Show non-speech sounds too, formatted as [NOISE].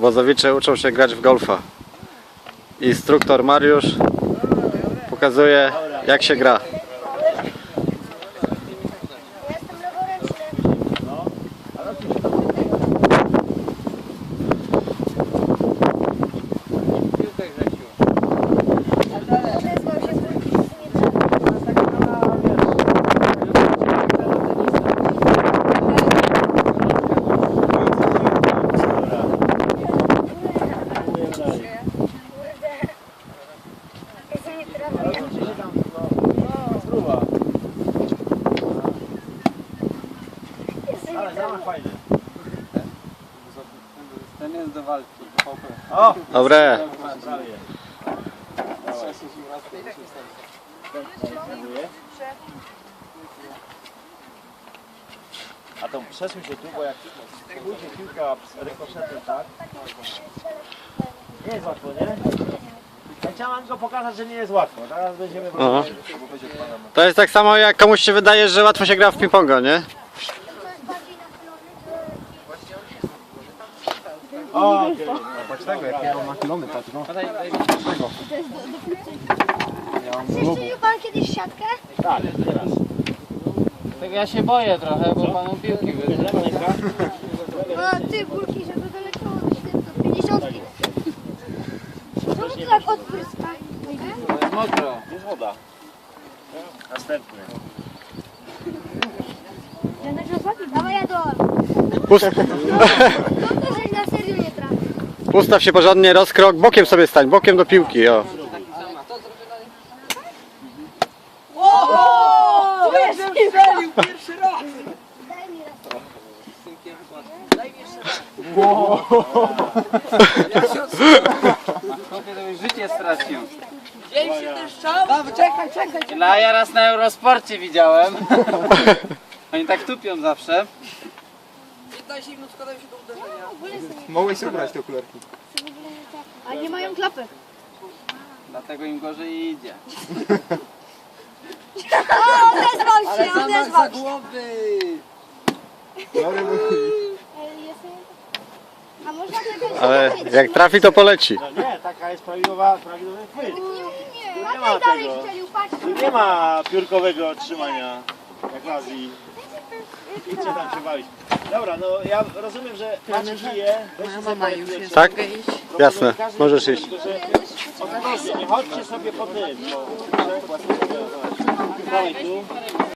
Obozowicze uczą się grać w golfa. Instruktor Mariusz pokazuje jak się gra. Jestem leworęczny. Odezwał się, bo nic nie trafił. Kurde. Jestem nie trafił. Jestem nie trafił. Ten jest do walki. Dobre. A to przesuń się tu, bo jak pójdzie piłka rykoszetem, tak? Nie jest łatwo, nie? Ja chciałem tylko pokazać, że nie jest łatwo. Teraz będziemy No. To jest tak samo jak komuś się wydaje, że łatwo się gra w ping-ponga, nie? O, okej. Strzelił pan kiedyś siatkę? Tak, teraz. Tak ja się boję trochę, bo panu piłki ręka. No ty burki, że to daleko od 50. Czemu to tak odpryska? To jest mokro. Jest woda. Następny. Dawaj Jador. Pust, No to żeś na serio nie trafił. Pustaw się porządnie, rozkrok, bokiem sobie stań, bokiem do piłki, o. Daj mi raz. Chłopie to już życie stracił. Czekaj, czekaj. No, ja raz na Eurosporcie widziałem. [LAUGHS] Oni tak tupią zawsze. Mogłeś ubrać te okularki. A nie mają klapy. Dlatego im gorzej idzie. O, odezwał się, odezwał się. głowy! A można tego Ale jak trafi to poleci. No nie, taka jest prawidłowa, prawidłowy chwyt. Nie, ma dalej tego. strzelił, nie ma piórkowego trzymania, jak w Azji. Idźcie tam się bawić. Dobra, no ja rozumiem, że macie kije. Moja mama już jest. Tak? Jasne, możesz iść. Ostrożnie, nie chodźcie sobie po tym. Bo... Dawaj tu.